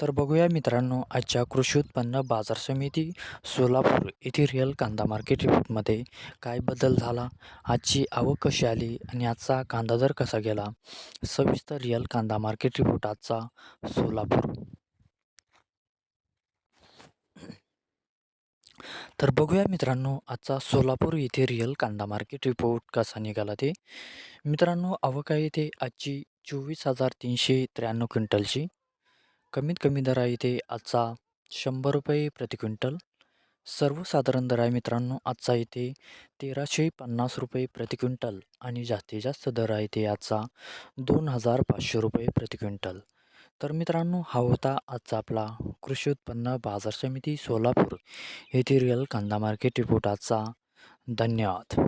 तर बघूया मित्रांनो आजच्या कृषी उत्पन्न बाजार समिती सोलापूर येथे रिअल कांदा मार्केट रिपोर्टमध्ये काय बदल झाला आजची आवक कशी आली आणि आजचा कांदा दर कसा गेला? सविस्तर रिअल कांदा मार्केट रिपोर्ट आजचा सोलापूर. तर बघूया मित्रांनो आजचा सोलापूर येथे रिअल कांदा मार्केट रिपोर्ट कसा निघाला ते. मित्रांनो आवक आहे ते आजची चोवीस हजार तीनशे त्र्याण्णव क्विंटलची. कमीत कमी दर आहे इथे आजचा शंभर रुपये प्रति क्विंटल. सर्वसाधारण दर आहे मित्रांनो आजचा इथे तेराशे पन्नास रुपये प्रति क्विंटल आणि जास्तीत जास्त दर आहे ते आजचा दोन हजार पाचशे रुपये प्रति क्विंटल. तर मित्रांनो हा होता आजचा आपला कृषी उत्पन्न बाजार समिती सोलापूर येथे रिअल कांदा मार्केट रिपोर्ट आजचा. धन्यवाद.